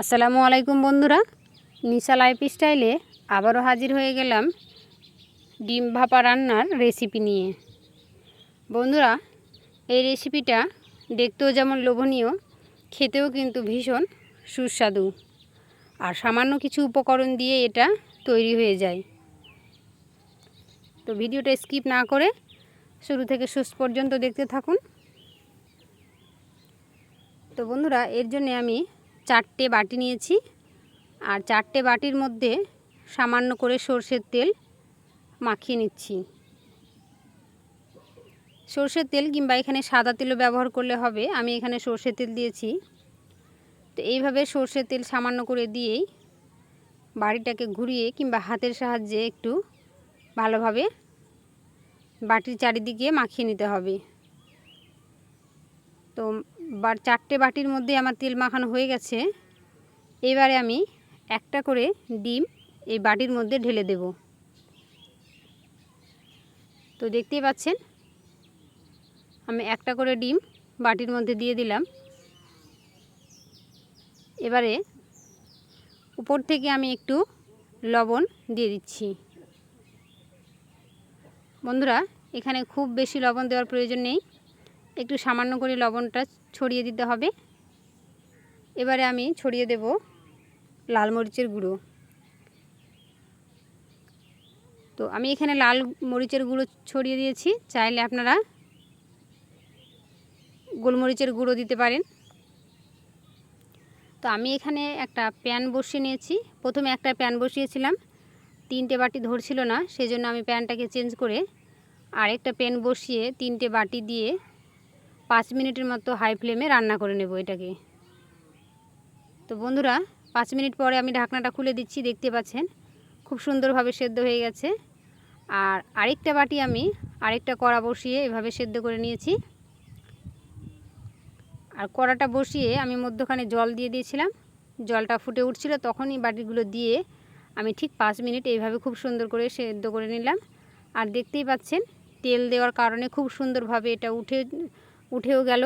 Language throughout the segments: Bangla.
আসসালামু আলাইকুম বন্ধুরা। নিশা লাইফ স্টাইলে আবারও হাজির হয়ে গেলাম ডিম ভাপা রান্নার রেসিপি নিয়ে। বন্ধুরা, এই রেসিপিটা দেখতেও যেমন লোভনীয়, খেতেও কিন্তু ভীষণ সুস্বাদু। আর সামান্য কিছু উপকরণ দিয়ে এটা তৈরি হয়ে যায়। তো ভিডিওটা স্কিপ না করে শুরু থেকে শেষ পর্যন্ত দেখতে থাকুন। তো বন্ধুরা, এর জন্য আমি চারটে বাটি নিয়েছি আর চারটে বাটির মধ্যে সামান্য করে সর্ষের তেল মাখিয়ে নিচ্ছি। সর্ষের তেল কিংবা এখানে সাদা তেলও ব্যবহার করলে হবে, আমি এখানে সর্ষের তেল দিয়েছি। তো এইভাবে সর্ষের তেল সামান্য করে দিয়েই বাড়িটাকে ঘুরিয়ে কিংবা হাতের সাহায্যে একটু ভালোভাবে বাটির চারিদিকে মাখিয়ে নিতে হবে। তো বার চারটে বাটির মধ্যে আমার তেল মাখানো হয়ে গেছে। এবারে আমি একটা করে ডিম এই বাটির মধ্যে ঢেলে দেব। তো দেখতেই পাচ্ছেন, আমি একটা করে ডিম বাটির মধ্যে দিয়ে দিলাম। এবারে উপর থেকে আমি একটু লবণ দিয়ে দিচ্ছি। বন্ধুরা, এখানে খুব বেশি লবণ দেওয়ার প্রয়োজন নেই। একটু সামান্য করে লবণটা ছড়িয়ে দিতে হবে। এবারে আমি ছড়িয়ে দেব লাল মরিচের গুঁড়ো। তো আমি এখানে লাল মরিচের গুঁড়ো ছড়িয়ে দিয়েছি, চাইলে আপনারা গোলমরিচের গুঁড়ো দিতে পারেন। তো আমি এখানে একটা প্যান বসিয়ে নিয়েছি। প্রথমে একটা প্যান বসিয়েছিলাম, তিনটে বাটি ধরছিল না, সেজন্য আমি প্যানটাকে চেঞ্জ করে আরেকটা প্যান বসিয়ে তিনটে বাটি দিয়ে পাঁচ মিনিটের মতো হাই ফ্লেমে রান্না করে নেব এটাকে। তো বন্ধুরা, পাঁচ মিনিট পরে আমি ঢাকনাটা খুলে দিচ্ছি, দেখতে পাচ্ছেন? খুব সুন্দরভাবে সেদ্ধ হয়ে গেছে। আর আরেকটা বাটি আমি আরেকটা কড়া বসিয়ে এভাবে সেদ্ধ করে নিয়েছি। আর কড়াটা বসিয়ে আমি মধ্যখানে জল দিয়ে দিয়েছিলাম। জলটা ফুটে উঠছিল, তখনই বাটিগুলো দিয়ে আমি ঠিক পাঁচ মিনিট এইভাবে খুব সুন্দর করে সেদ্ধ করে নিলাম। আর দেখতেই পাচ্ছেন, তেল দেওয়ার কারণে খুব সুন্দরভাবে এটা উঠে উঠেও গেল।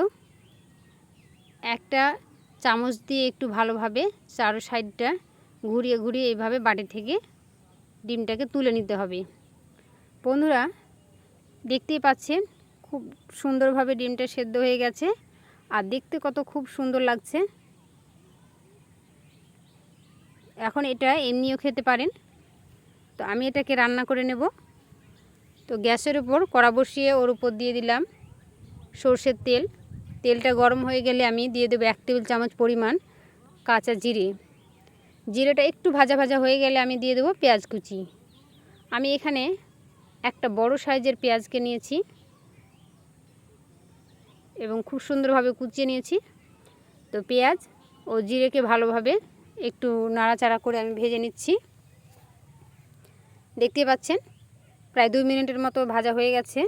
একটা চামচ দিয়ে একটু ভালোভাবে চারো সাইডটা ঘুরিয়ে ঘুরিয়ে এইভাবে বাটি থেকে ডিমটাকে তুলে নিতে হবে। বন্ধুরা, দেখতেই পাচ্ছেন খুব সুন্দরভাবে ডিমটা সেদ্ধ হয়ে গেছে আর দেখতে কত খুব সুন্দর লাগছে। এখন এটা এমনিও খেতে পারেন। তো আমি এটাকে রান্না করে নেব। তো গ্যাসের উপর কড়া বসিয়ে ওর উপর দিয়ে দিলাম। সর্ষের তেল। তেলটা গরম হয়ে গেলে আমি দিয়ে দেবো এক টেবিল চামচ পরিমাণ কাঁচা জিরে। জিরেটা একটু ভাজা ভাজা হয়ে গেলে আমি দিয়ে দেবো পেঁয়াজ কুচি। আমি এখানে একটা বড় সাইজের পেঁয়াজকে নিয়েছি এবং খুব সুন্দরভাবে কুচিয়ে নিয়েছি। তো পেঁয়াজ ও জিরেকে ভালোভাবে একটু নাড়াচাড়া করে আমি ভেজে নিচ্ছি। দেখতে পাচ্ছেন? প্রায় দুই মিনিটের মতো ভাজা হয়ে গেছে।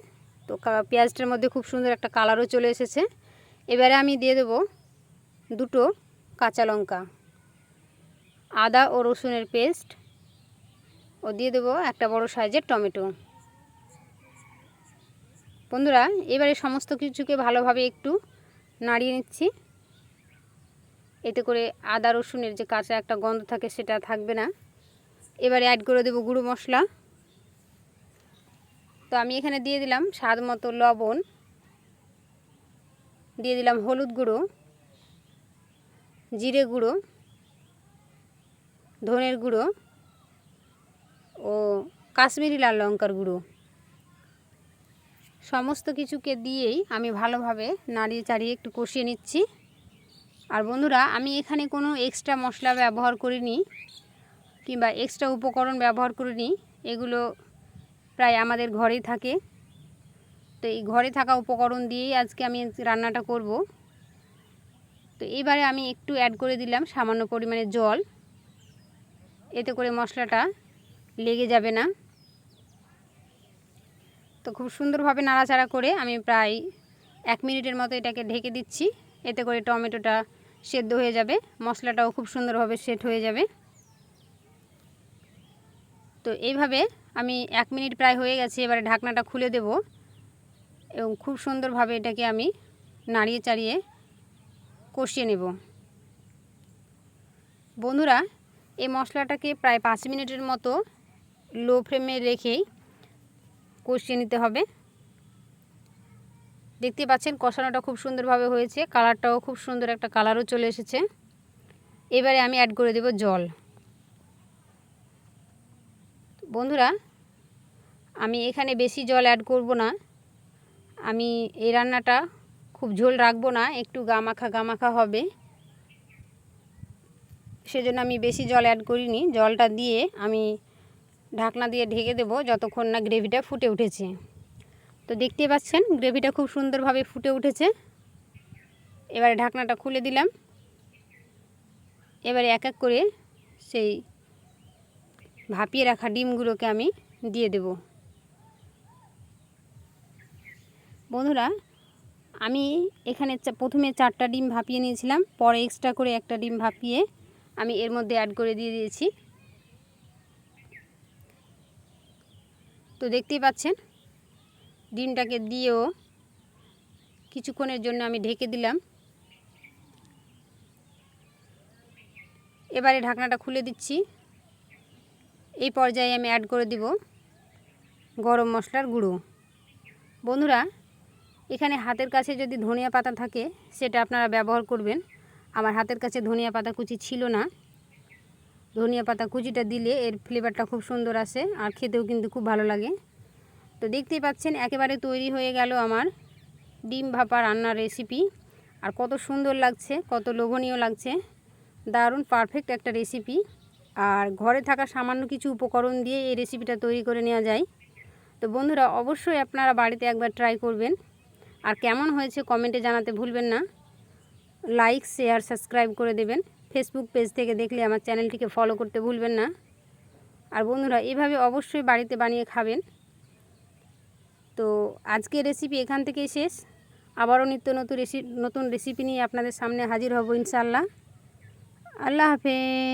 তো পেঁয়াজটার মধ্যে খুব সুন্দর একটা কালারও চলে এসেছে। এবারে আমি দিয়ে দেব দুটো কাঁচা লঙ্কা, আদা ও রসুনের পেস্ট। ও দিয়ে দেবো একটা বড় সাইজের টমেটো। বন্ধুরা, এবারে সমস্ত কিছুকে ভালোভাবে একটু নাড়িয়ে নিচ্ছি। এতে করে আদা রসুনের যে কাঁচা একটা গন্ধ থাকে সেটা থাকবে না। এবারে অ্যাড করে দেবো গুঁড়ো মশলা। তো আমি এখানে দিয়ে দিলাম স্বাদ মতো লবণ, দিয়ে দিলাম হলুদ গুঁড়ো, জিরে গুঁড়ো, ধনের গুঁড়ো ও কাশ্মীরি লাল লঙ্কার গুঁড়ো। সমস্ত কিছুকে দিয়েই আমি ভালোভাবে নাড়িয়ে চাড়িয়ে একটু কষিয়ে নিচ্ছি। আর বন্ধুরা, আমি এখানে কোনো এক্সট্রা মশলা ব্যবহার করিনি কিংবা এক্সট্রা উপকরণ ব্যবহার করিনি। এগুলো প্রায় আমাদের ঘরেই থাকে। তো এই ঘরে থাকা উপকরণ দিয়েই আজকে আমি রান্নাটা করব। তো এবারে আমি একটু অ্যাড করে দিলাম সামান্য পরিমাণে জল। এতে করে মশলাটা লেগে যাবে না। তো খুব সুন্দরভাবে নাড়াচাড়া করে আমি প্রায় এক মিনিটের মতো এটাকে ঢেকে দিচ্ছি। এতে করে টমেটোটা সেদ্ধ হয়ে যাবে, মশলাটাও খুব সুন্দরভাবে সেট হয়ে যাবে। তো এইভাবে আমি এক মিনিট প্রায় হয়ে গেছে, এবারে ঢাকনাটা খুলে দেব। এবং খুব সুন্দরভাবে এটাকে আমি নাড়িয়ে চাড়িয়ে কষিয়ে নেব। বন্ধুরা, এই মশলাটাকে প্রায় পাঁচ মিনিটের মতো লো ফ্লেমে রেখেই কষিয়ে নিতে হবে। দেখতে পাচ্ছেন কষানোটা খুব সুন্দরভাবে হয়েছে, কালারটাও খুব সুন্দর একটা কালারও চলে এসেছে। এবারে আমি অ্যাড করে দেব জল। বন্ধুরা, আমি এখানে বেশি জল অ্যাড করব না। আমি এই রান্নাটা খুব ঝোল রাখব না, একটু গামাখা গামাখা হবে। সেজন্য আমি বেশি জল অ্যাড করিনি। জলটা দিয়ে আমি ঢাকনা দিয়ে ঢেকে দেব যতক্ষণ না গ্রেভিটা ফুটে উঠেছে। তো দেখতে পাচ্ছেন, গ্রেভিটা খুব সুন্দরভাবে ফুটে উঠেছে। এবারে ঢাকনাটা খুলে দিলাম। এবারে এক এক করে সেই ভাপিয়ে রাখা ডিমগুলোকে আমি দিয়ে দেব। বন্ধুরা, আমি এখানে প্রথমে চারটা ডিম ভাপিয়ে নিয়েছিলাম, পরে এক্সট্রা করে একটা ডিম ভাপিয়ে আমি এর মধ্যে অ্যাড করে দিয়ে দিয়েছি। তো দেখতেই পাচ্ছেন, ডিমটাকে দিয়েও কিছুক্ষণের জন্য আমি ঢেকে দিলাম। এবারে ঢাকনাটা খুলে দিচ্ছি। এই পর্যায়ে আমি অ্যাড করে দিব গরম মশলার গুঁড়ো। বন্ধুরা, এখানে হাতের কাছে যদি ধনিয়া পাতা থাকে, সেটা আপনারা ব্যবহার করবেন। আমার হাতের কাছে ধনিয়া পাতা কুচি ছিল না। ধনিয়া পাতা কুচিটা দিলে এর ফ্লেভারটা খুব সুন্দর আসে আর খেতেও কিন্তু খুব ভালো লাগে। তো দেখতেই পাচ্ছেন, একেবারে তৈরি হয়ে গেল আমার ডিম ভাপা রান্নার রেসিপি আর কত সুন্দর লাগছে, কত লোভনীয় লাগছে। দারুণ পারফেক্ট একটা রেসিপি আর ঘরে থাকা সামান্য কিছু উপকরণ দিয়ে এই রেসিপিটা তৈরি করে নেওয়া যায়। তো বন্ধুরা, অবশ্যই আপনারা বাড়িতে একবার ট্রাই করবেন। আর কেমন হয়েছে কমেন্টে জানাতে ভুলবেন না। লাইক শেয়ার সাবস্ক্রাইব করে দেবেন। ফেসবুক পেজ থেকে দেখলে আমার চ্যানেলটিকে ফলো করতে ভুলবেন না। আর বন্ধুরা, এভাবে অবশ্যই বাড়িতে বানিয়ে খাবেন। তো আজকের রেসিপি এখান থেকেই শেষ। আবারও নিত্য নতুন রেসিপি নতুন রেসিপি নিয়ে আপনাদের সামনে হাজির হব ইনশাল্লাহ আল্লাহ হাফেজ।